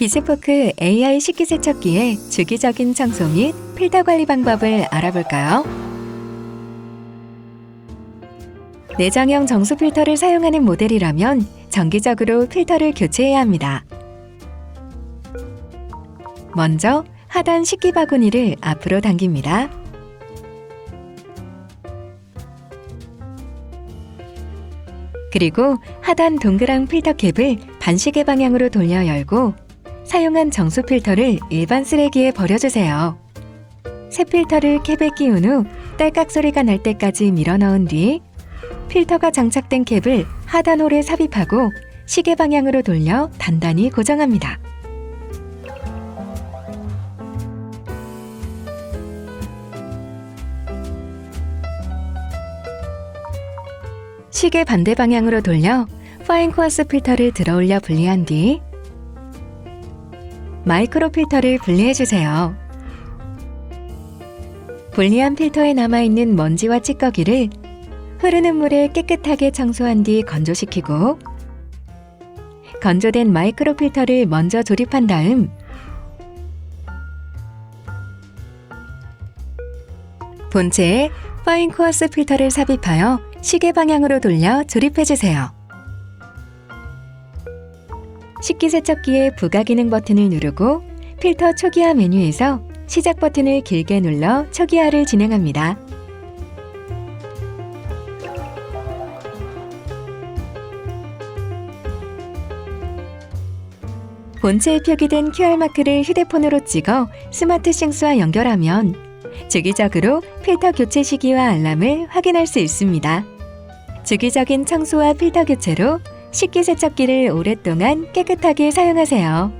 비스포크 AI 식기세척기의 주기적인 청소 및 필터 관리 방법을 알아볼까요? 내장형 정수 필터를 사용하는 모델이라면 정기적으로 필터를 교체해야 합니다. 먼저 하단 식기 바구니를 앞으로 당깁니다. 그리고 하단 동그란 필터 캡을 반시계 방향으로 돌려 열고 사용한 정수 필터를 일반 쓰레기에 버려주세요. 새 필터를 캡에 끼운 후 딸깍 소리가 날 때까지 밀어 넣은 뒤 필터가 장착된 캡을 하단 홀에 삽입하고 시계 방향으로 돌려 단단히 고정합니다. 시계 반대 방향으로 돌려 파인 코어스 필터를 들어 올려 분리한 뒤 마이크로 필터를 분리해 주세요. 분리한 필터에 남아있는 먼지와 찌꺼기를 흐르는 물에 깨끗하게 청소한 뒤 건조시키고 건조된 마이크로 필터를 먼저 조립한 다음 본체에 파인 코어스 필터를 삽입하여 시계 방향으로 돌려 조립해 주세요. 식기세척기의 부가 기능 버튼을 누르고 필터 초기화 메뉴에서 시작 버튼을 길게 눌러 초기화를 진행합니다. 본체에 표기된 QR마크를 휴대폰으로 찍어 스마트 싱스와 연결하면 주기적으로 필터 교체 시기와 알람을 확인할 수 있습니다. 주기적인 청소와 필터 교체로 식기세척기를 오랫동안 깨끗하게 사용하세요.